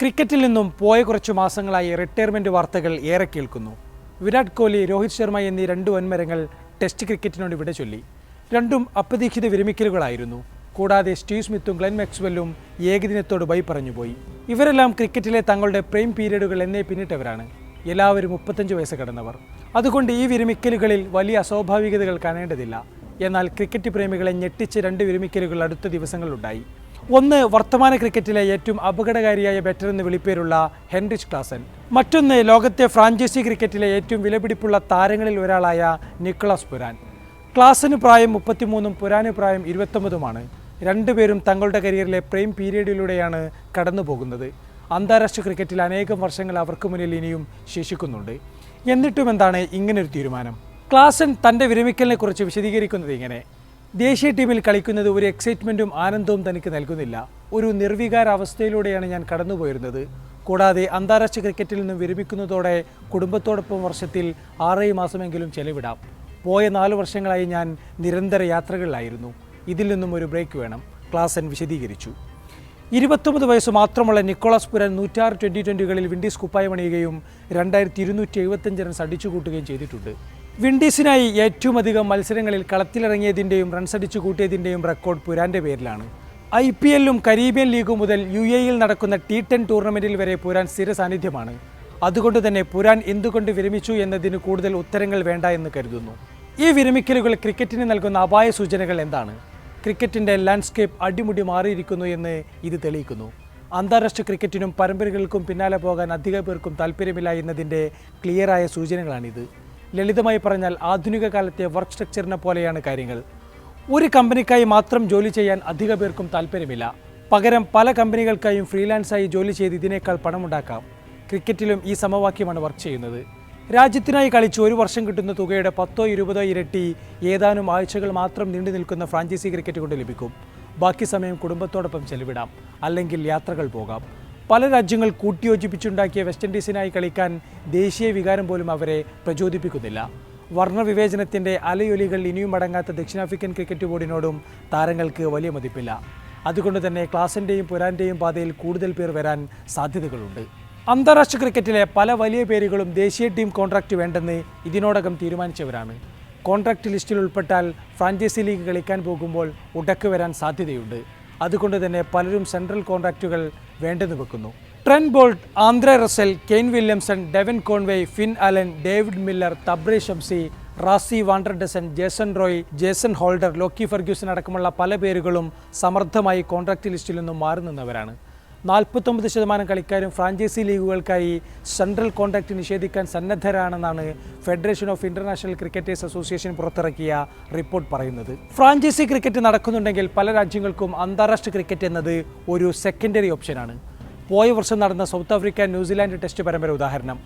ക്രിക്കറ്റിൽ നിന്നും പോയ കുറച്ചു മാസങ്ങളായി റിട്ടയർമെന്റ് വാർത്തകൾ ഏറെ കേൾക്കുന്നു. വിരാട് കോഹ്ലി രോഹിത് ശർമ്മ എന്നീ രണ്ട് വൻമരങ്ങൾ ടെസ്റ്റ് ക്രിക്കറ്റിനോട് വിട ചൊല്ലി. രണ്ടും അപ്രതീക്ഷിത വിരമിക്കലുകളായിരുന്നു. കൂടാതെ സ്റ്റീവ് സ്മിത്തും ഗ്ലെൻ മാക്സ്വെല്ലും ഏകദിനത്തോട് ബൈ പറഞ്ഞുപോയി ഇവരെല്ലാം ക്രിക്കറ്റിലെ തങ്ങളുടെ പ്രൈം പീരീഡുകൾ എന്നേ പിന്നിട്ടവരാണ്. എല്ലാവരും മുപ്പത്തഞ്ച് വയസ്സ് കടന്നവർ. അതുകൊണ്ട് ഈ വിരമിക്കലുകളിൽ വലിയ അസ്വാഭാവികതകൾ കാണേണ്ടതില്ല. എന്നാൽ ക്രിക്കറ്റ് പ്രേമികളെ ഞെട്ടിച്ച് രണ്ട് വിരമിക്കലുകൾ അടുത്ത ദിവസങ്ങളിലുണ്ടായി. ഒന്ന് വർത്തമാന ക്രിക്കറ്റിലെ ഏറ്റവും അപകടകാരിയായ ബെറ്റർ എന്ന് വിളിപ്പേരുള്ള ഹെൻറിച്ച് ക്ലാസൻ. മറ്റൊന്ന് ലോകത്തെ ഫ്രാഞ്ചൈസി ക്രിക്കറ്റിലെ ഏറ്റവും വിലപിടിപ്പുള്ള താരങ്ങളിൽ ഒരാളായ നിക്കോളാസ് പുരാൻ. ക്ലാസിന് പ്രായം മുപ്പത്തിമൂന്നും പുരാന് പ്രായം ഇരുപത്തൊമ്പതുമാണ്. രണ്ടുപേരും തങ്ങളുടെ കരിയറിലെ പ്രൈം പീരീഡിലൂടെയാണ് കടന്നു പോകുന്നത് അന്താരാഷ്ട്ര ക്രിക്കറ്റിൽ അനേകം വർഷങ്ങൾ അവർക്ക് മുന്നിൽ ഇനിയും ശേഷിക്കുന്നുണ്ട്. എന്നിട്ടും എന്താണ് ഇങ്ങനൊരു തീരുമാനം? ക്ലാസൻ തന്റെ വിരമിക്കലിനെക്കുറിച്ച് വിശദീകരിക്കുന്നത് ഇങ്ങനെ. ദേശീയ ടീമിൽ കളിക്കുന്നത് ഒരു എക്സൈറ്റ്മെന്റും ആനന്ദവും തനിക്ക് നൽകുന്നില്ല. ഒരു നിർവികാരാവസ്ഥയിലൂടെയാണ് ഞാൻ കടന്നുപോയിരുന്നത്. കൂടാതെ അന്താരാഷ്ട്ര ക്രിക്കറ്റിൽ നിന്നും വിരമിക്കുന്നതോടെ കുടുംബത്തോടൊപ്പം വർഷത്തിൽ ആറേഴ് മാസമെങ്കിലും ചെലവിടാം. പോയ നാല് വർഷങ്ങളായി ഞാൻ നിരന്തര യാത്രകളിലായിരുന്നു. ഇതിൽ നിന്നും ഒരു ബ്രേക്ക് വേണം. ക്ലാസൻ വിശദീകരിച്ചു. ഇരുപത്തൊമ്പത് വയസ്സ് മാത്രമുള്ള നിക്കോളാസ് പുരൻ നൂറ്റാറ് ട്വന്റി ട്വന്റികളിൽ വിൻഡീസ് കുപ്പായമണിയുകയും രണ്ടായിരത്തി ഇരുന്നൂറ്റി എഴുപത്തഞ്ച് റൺസ് അടിച്ചുകൂട്ടുകയും ചെയ്തിട്ടുണ്ട്. വിൻഡീസിനായി ഏറ്റവും അധികം മത്സരങ്ങളിൽ കളത്തിലിറങ്ങിയതിന്റെയും റൺസ് അടിച്ചു കൂട്ടിയതിന്റെയും റെക്കോർഡ് പുരാന്റെ പേരിലാണ്. ഐ പി എല്ലും കരീബിയൻ ലീഗും മുതൽ യു എയിൽ നടക്കുന്ന ടി ടെൻ ടൂർണമെന്റിൽ വരെ പുരാൻ സ്ഥിര സാന്നിധ്യമാണ്. അതുകൊണ്ട് തന്നെ പുരാൻ എന്തുകൊണ്ട് വിരമിച്ചു എന്നതിന് കൂടുതൽ ഉത്തരങ്ങൾ വേണ്ട എന്ന് കരുതുന്നു. ഈ വിരമിക്കലുകൾ ക്രിക്കറ്റിന് നൽകുന്ന അപായ സൂചനകൾ എന്താണ്? ക്രിക്കറ്റിന്റെ ലാൻഡ്സ്കേപ്പ് അടിമുടി മാറിയിരിക്കുന്നു എന്ന് ഇത് തെളിയിക്കുന്നു. അന്താരാഷ്ട്ര ക്രിക്കറ്റിനും പരമ്പരകൾക്കും പിന്നാലെ പോകാൻ അധിക പേർക്കും താല്പര്യമില്ല എന്നതിന്റെ ക്ലിയറായ സൂചനകളാണിത്. ലളിതമായി പറഞ്ഞാൽ ആധുനിക കാലത്തെ വർക്ക് സ്ട്രക്ചറിനെ പോലെയാണ് കാര്യങ്ങൾ. ഒരു കമ്പനിക്കായി മാത്രം ജോലി ചെയ്യാൻ അധിക പേർക്കും താല്പര്യമില്ല. പകരം പല കമ്പനികൾക്കായും ഫ്രീലാൻസായി ജോലി ചെയ്ത് ഇതിനേക്കാൾ പണമുണ്ടാക്കാം. ക്രിക്കറ്റിലും ഈ സമവാക്യമാണ് വർക്ക് ചെയ്യുന്നത്. രാജ്യത്തിനായി കളിച്ച് ഒരു വർഷം കിട്ടുന്ന തുകയുടെ പത്തോ ഇരുപതോ ഇരട്ടി ഏതാനും ആഴ്ചകൾ മാത്രം നീണ്ടു നിൽക്കുന്ന ഫ്രാഞ്ചൈസി ക്രിക്കറ്റ് കൊണ്ട് ലഭിക്കും. ബാക്കി സമയം കുടുംബത്തോടൊപ്പം ചെലവിടാം. അല്ലെങ്കിൽ യാത്രകൾ പോകാം. പല രാജ്യങ്ങൾ കൂട്ടിയോജിപ്പിച്ചുണ്ടാക്കിയ വെസ്റ്റ് ഇൻഡീസിനായി കളിക്കാൻ ദേശീയ വികാരം പോലും അവരെ പ്രചോദിപ്പിക്കുന്നില്ല. വർണവിവേചനത്തിന്റെ അലയൊലികൾ ഇനിയും അടങ്ങാത്ത ദക്ഷിണാഫ്രിക്കൻ ക്രിക്കറ്റ് ബോർഡിനോടും താരങ്ങൾക്ക് വലിയ മതിപ്പില്ല. അതുകൊണ്ട് തന്നെ ക്ലാസിന്റെയും പുരാന്റെയും പാതയിൽ കൂടുതൽ പേർ വരാൻ സാധ്യതകളുണ്ട്. അന്താരാഷ്ട്ര ക്രിക്കറ്റിലെ പല വലിയ പേരുകളും ദേശീയ ടീം കോൺട്രാക്റ്റ് വേണ്ടെന്ന് ഇതിനോടകം തീരുമാനിച്ചവരാണ്. കോൺട്രാക്റ്റ് ലിസ്റ്റിൽ ഉൾപ്പെട്ടാൽ ഫ്രാഞ്ചൈസി ലീഗ് കളിക്കാൻ പോകുമ്പോൾ ഉടക്ക് വരാൻ സാധ്യതയുണ്ട്. അതുകൊണ്ട് തന്നെ പലരും സെൻട്രൽ കോൺട്രാക്റ്റുകൾ വേണ്ടെന്ന് വെക്കുന്നു. Trent Boult Andre Russell Kane Williamson Devon Conway Finn Allen David Miller Tabraiz Shamsi Rassie van der Dussen Jason Roy Jason Holder Lockie Ferguson അടക്കമുള്ള പല പേരുകളും സമർത്ഥമായി കോൺട്രാക്ട് ലിസ്റ്റിൽ നിന്നും മാറി നിന്നവരാണ്. നാൽപ്പത്തൊമ്പത് ശതമാനം കളിക്കാരും ഫ്രാഞ്ചൈസി ലീഗുകൾക്കായി സെൻട്രൽ കോൺട്രാക്റ്റ് നിഷേധിക്കാൻ സന്നദ്ധരാണെന്നാണ് Federation of International Cricketers Association പുറത്തിറക്കിയ റിപ്പോർട്ട് പറയുന്നത്. ഫ്രാഞ്ചൈസി ക്രിക്കറ്റ് നടക്കുന്നുണ്ടെങ്കിൽ പല രാജ്യങ്ങൾക്കും അന്താരാഷ്ട്ര ക്രിക്കറ്റ് എന്നത് ഒരു സെക്കൻഡറി ഓപ്ഷനാണ് പോയ വർഷം നടന്ന സൗത്ത് ആഫ്രിക്ക ന്യൂസിലാൻഡ് ടെസ്റ്റ് പരമ്പര ഉദാഹരണം.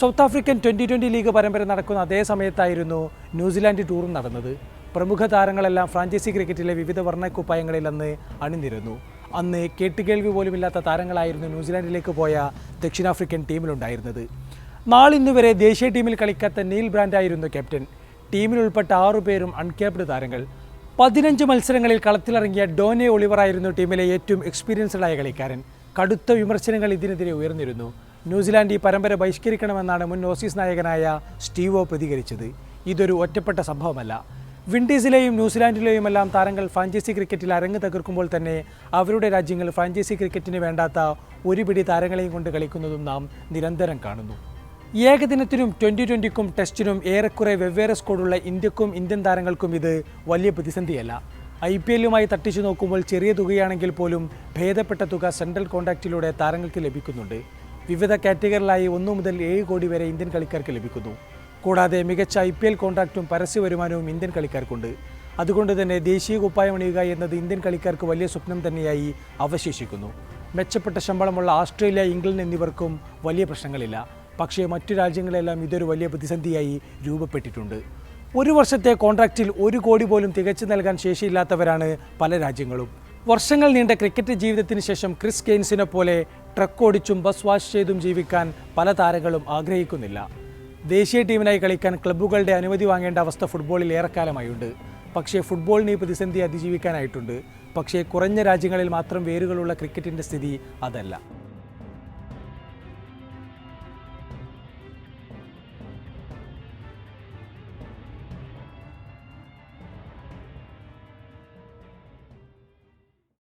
South African twenty twenty league പരമ്പര നടക്കുന്ന അതേ സമയത്തായിരുന്നു ന്യൂസിലാൻഡ് ടൂറും നടന്നത്. പ്രമുഖ താരങ്ങളെല്ലാം ഫ്രാഞ്ചൈസി ക്രിക്കറ്റിലെ വിവിധ വർണക്കുപ്പായങ്ങളിൽ അന്ന് അണിനിരുന്നു. അന്ന് കേട്ടുകേൾവി പോലുമില്ലാത്ത താരങ്ങളായിരുന്നു ന്യൂസിലാൻഡിലേക്ക് പോയ ദക്ഷിണാഫ്രിക്കൻ ടീമിലുണ്ടായിരുന്നത്. നാളിന്ന് വരെ ദേശീയ ടീമിൽ കളിക്കാത്ത നീൽ ബ്രാൻഡായിരുന്നു ക്യാപ്റ്റൻ. ടീമിൽ ഉൾപ്പെട്ട ആറു പേരും അൺക്യാപ്ഡ് താരങ്ങൾ. പതിനഞ്ച് മത്സരങ്ങളിൽ കളത്തിലിറങ്ങിയ ഡോനെ ഒളിവറായിരുന്നു ടീമിലെ ഏറ്റവും എക്സ്പീരിയൻസ്ഡായ കളിക്കാരൻ. കടുത്ത വിമർശനങ്ങൾ ഇതിനെതിരെ ഉയർന്നിരുന്നു. ന്യൂസിലാൻഡ് ഈ പരമ്പര ബഹിഷ്കരിക്കണമെന്നാണ് മുൻ ഓസീസ് നായകനായ സ്റ്റീവോ പ്രതികരിച്ചത്. ഇതൊരു ഒറ്റപ്പെട്ട സംഭവമല്ല. വിൻഡീസിലെയും ന്യൂസിലാൻഡിലെയുമെല്ലാം താരങ്ങൾ ഫ്രാഞ്ചൈസി ക്രിക്കറ്റിൽ അരങ്ങ് തകർക്കുമ്പോൾ തന്നെ അവരുടെ രാജ്യങ്ങൾ ഫ്രാഞ്ചൈസി ക്രിക്കറ്റിന് വേണ്ടാത്ത ഒരു പിടി താരങ്ങളെയും കൊണ്ട് കളിക്കുന്നതും നാം നിരന്തരം കാണുന്നു. ഏകദിനത്തിനും ട്വന്റി ട്വന്റിക്കും ടെസ്റ്റിനും ഏറെക്കുറെ വെവ്വേറെ സ്കോഡുള്ള ഇന്ത്യക്കും ഇന്ത്യൻ താരങ്ങൾക്കും ഇത് വലിയ പ്രതിസന്ധിയല്ല. ഐ പി എല്ലുമായി തട്ടിച്ചു നോക്കുമ്പോൾ ചെറിയ തുകയാണെങ്കിൽ പോലും ഭേദപ്പെട്ട തുക സെൻട്രൽ കോൺട്രാക്റ്റിലൂടെ താരങ്ങൾക്ക് ലഭിക്കുന്നുണ്ട്. വിവിധ കാറ്റഗറിയിലായി ഒന്നു മുതൽ ഏഴ് കോടി വരെ ഇന്ത്യൻ കളിക്കാർക്ക് ലഭിക്കുന്നു. കൂടാതെ മികച്ച ഐ പി എൽ കോൺട്രാക്റ്റും പരസ്യ വരുമാനവും ഇന്ത്യൻ കളിക്കാർക്കുണ്ട്. അതുകൊണ്ട് തന്നെ ദേശീയ കുപ്പായം അണിയുക എന്നത് ഇന്ത്യൻ കളിക്കാർക്ക് വലിയ സ്വപ്നം തന്നെയായി അവശേഷിക്കുന്നു. മെച്ചപ്പെട്ട ശമ്പളമുള്ള ഓസ്ട്രേലിയ ഇംഗ്ലണ്ട് എന്നിവർക്കും വലിയ പ്രശ്നങ്ങളില്ല. പക്ഷേ മറ്റു രാജ്യങ്ങളെല്ലാം ഇതൊരു വലിയ പ്രതിസന്ധിയായി രൂപപ്പെട്ടിട്ടുണ്ട്. ഒരു വർഷത്തെ കോൺട്രാക്റ്റിൽ ഒരു കോടി പോലും തികച്ചു നൽകാൻ ശേഷിയില്ലാത്തവരാണ് പല രാജ്യങ്ങളും. വർഷങ്ങൾ നീണ്ട ക്രിക്കറ്റ് ജീവിതത്തിന് ശേഷം ക്രിസ് കെയ്ൻസിനെ പോലെ ട്രക്ക് ഓടിച്ചും ബസ് വാഷ് ചെയ്തും ജീവിക്കാൻ പല താരങ്ങളും ആഗ്രഹിക്കുന്നില്ല. ദേശീയ ടീമിനായി കളിക്കാൻ ക്ലബ്ബുകളുടെ അനുമതി വാങ്ങേണ്ട അവസ്ഥ ഫുട്ബോളിൽ ഏറെക്കാലമായുണ്ട്. പക്ഷേ ഫുട്ബോളിന് ഈ പ്രതിസന്ധി അതിജീവിക്കാനായിട്ടുണ്ട്. പക്ഷേ കുറഞ്ഞ രാജ്യങ്ങളിൽ മാത്രം വേരുകളുള്ള ക്രിക്കറ്റിന്റെ സ്ഥിതി അതല്ല.